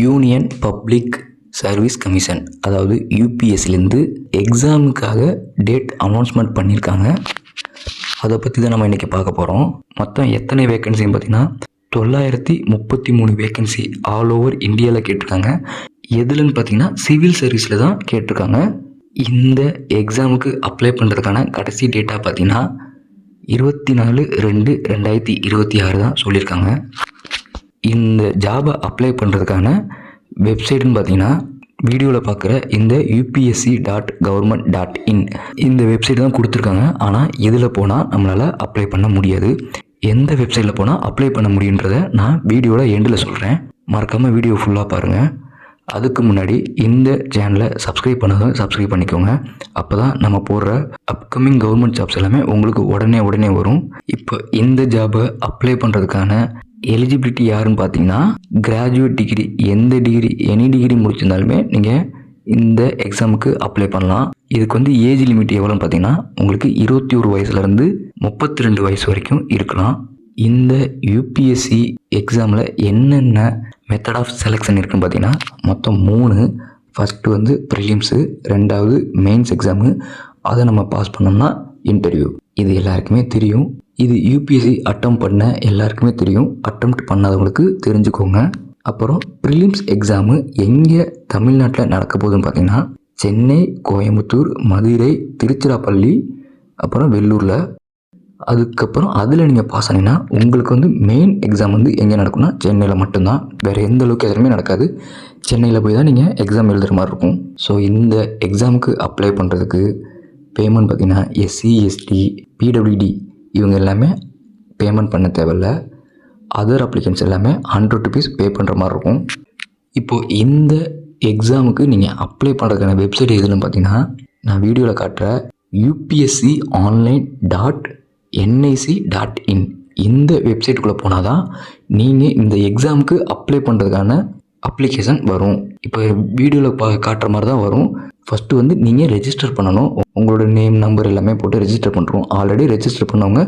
Union public service commission அதாவது யூபிஎஸ்லேருந்து எக்ஸாமுக்காக date announcement பண்ணியிருக்காங்க. அதை பற்றி தான் நம்ம இன்றைக்கி பார்க்க போகிறோம் மொத்தம் எத்தனை வேக்கன்சின்னு பார்த்திங்கன்னா தொள்ளாயிரத்தி முப்பத்தி மூணு வேக்கன்சி ஆல் ஓவர் இந்தியாவில் கேட்டிருக்காங்க. எதுலன்னு பார்த்தீங்கன்னா சிவில் சர்வீஸில் தான் கேட்டிருக்காங்க. இந்த எக்ஸாமுக்கு அப்ளை பண்ணுறதுக்கான கடைசி டேட்டாக பார்த்தீங்கன்னா இருபத்தி நாலு ரெண்டு ரெண்டாயிரத்தி இருபத்தி ஆறு தான் சொல்லியிருக்காங்க. இந்த ஜாபை அப்ளை பண்ணுறதுக்கான வெப்சைட்டுன்னு பார்த்தீங்கன்னா வீடியோவில் பார்க்குற இந்த UPSC dot government dot in இந்த வெப்சைட் தான் கொடுத்துருக்காங்க. ஆனால் இதில் போனால் நம்மளால் அப்ளை பண்ண முடியாது. எந்த வெப்சைட்டில் போனால் அப்ளை பண்ண முடியுன்றத நான் வீடியோவில் எண்டில் சொல்கிறேன் மறக்காமல் வீடியோ ஃபுல்லாக பாருங்கள் அதுக்கு முன்னாடி இந்த சேனலை சப்ஸ்கிரைப் பண்ணதும் சப்ஸ்கிரைப் பண்ணிக்கோங்க. அப்போ தான் நம்ம போடுற அப்கமிங் கவர்மெண்ட் ஜாப்ஸ் எல்லாமே உங்களுக்கு உடனே உடனே வரும். இப்போ இந்த ஜாபை அப்ளை பண்ணுறதுக்கான எலிஜிபிலிட்டி யாருன்னு பார்த்தீங்கன்னா கிராஜுவேட் டிகிரி எந்த டிகிரி எனி டிகிரி முடிச்சிருந்தாலுமே நீங்கள் இந்த எக்ஸாமுக்கு அப்ளை பண்ணலாம். இதுக்கு வந்து ஏஜ் லிமிட் எவ்வளோன்னு பார்த்தீங்கன்னா உங்களுக்கு இருபத்தி ஒரு வயசுலேருந்து முப்பத்தி ரெண்டு வயசு வரைக்கும் இருக்கலாம். இந்த யூபிஎஸ்சி எக்ஸாமில் என்னென்ன மெத்தட் ஆஃப் செலெக்ஷன் இருக்குன்னு பார்த்தீங்கன்னா மொத்தம் மூணு. ஃபஸ்ட்டு வந்து ப்ரிலிம்ஸு ரெண்டாவது மெயின்ஸ் எக்ஸாமு அதை நம்ம பாஸ் பண்ணோம்னா இன்டர்வியூ இது எல்லாருக்குமே தெரியும். இது யூபிஎஸ்சி அட்டம் பண்ண எல்லாருக்குமே தெரியும். அட்டம் பண்ணாதவங்களுக்கு தெரிஞ்சுக்கோங்க. அப்புறம் ப்ரிலிம்ஸ் எக்ஸாமு எங்கே தமிழ்நாட்டில் நடக்க போகுதுன்னு பார்த்தீங்கன்னா சென்னை கோயம்புத்தூர் மதுரை திருச்சிராப்பள்ளி அப்புறம் வெள்ளூரில். அதுக்கப்புறம் அதில் நீங்கள் பாஸ் ஆனீங்கன்னா உங்களுக்கு வந்து மெயின் எக்ஸாம் வந்து எங்கே நடக்கும்னா சென்னையில் மட்டும்தான். வேறு எந்த அளவுக்கு எதுவுமே நடக்காது. சென்னையில் போய் தான் நீங்கள் எக்ஸாம் எழுதுகிற மாதிரி இருக்கும். ஸோ இந்த எக்ஸாமுக்கு அப்ளை பண்ணுறதுக்கு பேமெண்ட் பார்த்தீங்கன்னா எஸ்சி எஸ்டி பிடபிள்யூடி இவங்க எல்லாமே பேமெண்ட் பண்ண தேவையில்ல. அதர் அப்ளிகன்ஸ் எல்லாமே ஹண்ட்ரட் ருபீஸ் பே பண்ணுற மாதிரி இருக்கும். இப்போது இந்த எக்ஸாமுக்கு நீங்கள் அப்ளை பண்ணுறதுக்கான வெப்சைட் எதுன்னு பார்த்தீங்கன்னா நான் வீடியோவில் காட்டுற UPSC online dot NIC dot in இந்த வெப்சைட்டுக்குள்ளே போனால் தான் நீங்கள் இந்த எக்ஸாமுக்கு அப்ளை பண்ணுறதுக்கான அப்ளிகேஷன் வரும். இப்போ வீடியோவில் பா காட்டுற மாதிரி தான் வரும். ஃபஸ்ட்டு வந்து நீங்கள் ரெஜிஸ்டர் பண்ணணும். உங்களோட நேம் நம்பர் எல்லாமே போட்டு ரெஜிஸ்டர் பண்ணுறோம் ஆல்ரெடி ரெஜிஸ்டர் பண்ணவங்க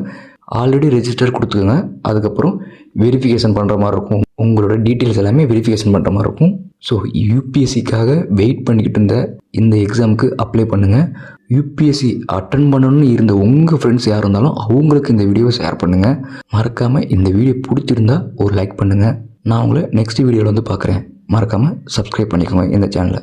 ஆல்ரெடி ரெஜிஸ்டர் கொடுத்துக்கோங்க. அதுக்கப்புறம் வெரிஃபிகேஷன் பண்ணுற மாதிரி இருக்கும். உங்களோட டீட்டெயில்ஸ் எல்லாமே வெரிஃபிகேஷன் பண்ணுற மாதிரி இருக்கும். ஸோ யூபிஎஸ்சிக்காக வெயிட் பண்ணிக்கிட்டு இருந்த இந்த எக்ஸாமுக்கு அப்ளை பண்ணுங்கள் யூபிஎஸ்சி அட்டன் பண்ணணும்னு இருந்த உங்கள் ஃப்ரெண்ட்ஸ் யார் இருந்தாலும் அவங்களுக்கு இந்த வீடியோவை ஷேர் பண்ணுங்கள் மறக்காமல் இந்த வீடியோ பிடிச்சிருந்தா ஒரு லைக் பண்ணுங்கள் நான் உங்களை நெக்ஸ்ட் வீடியோவில் வந்து பார்க்குறேன். மறக்காமல் சப்ஸ்கிரைப் பண்ணிக்கோங்க இந்த சேனலை